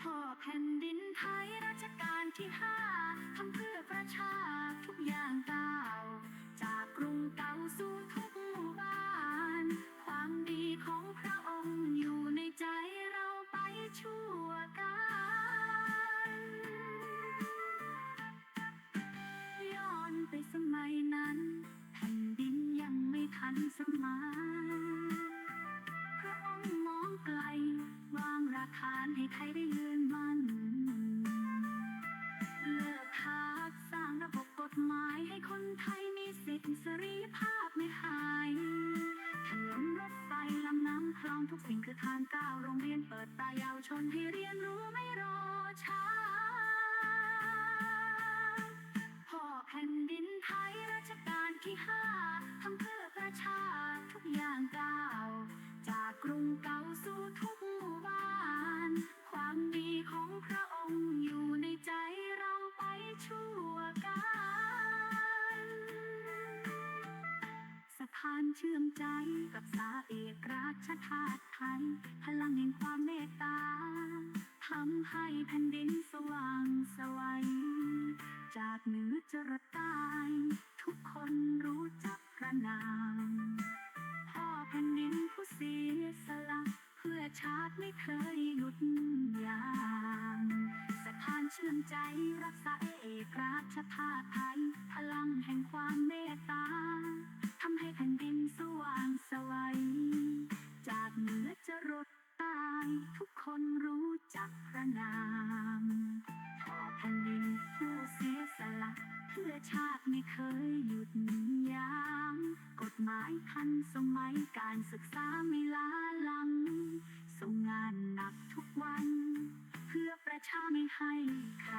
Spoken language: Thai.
พ่อแผ่นดินไทยรัชกาลที่ห้า ให้ไทยได้ยืนมัน เลิกทักสร้างระบบกฎหมายให้คนไทยมีสิทธิเสรีภาพไม่หายถนนรถไฟลำน้ำคลองทุกสิ่งคือทางก้าวโรงเรียนเปิดตายาวชนให้เรียนรู้ไม่รอช้าานเชื่อมใจกับสาเอกราชชาติไทย พลังแห่งความเมตตาทำให้แผ่นดินสว่างสวัยจากเหนือจรดใต้ทุกคนรู้จักพระนามพ่อแผ่นดินผู้เสียสละเพื่อชาติไม่เคยหยุดยามสะพานเชื่อมใจรักษาเอกราชชาติไทย พลังแห่งความเมตตา นามพ่อแผ่นดินผู้เสียสละ เพื่อชาติไม่เคยหยุดยัง้งกฎหมายทันสมัยการศึกษาไม่ล้าลังส่งงานหนักทุกวัน เพื่อประชาไม่ให้ใคร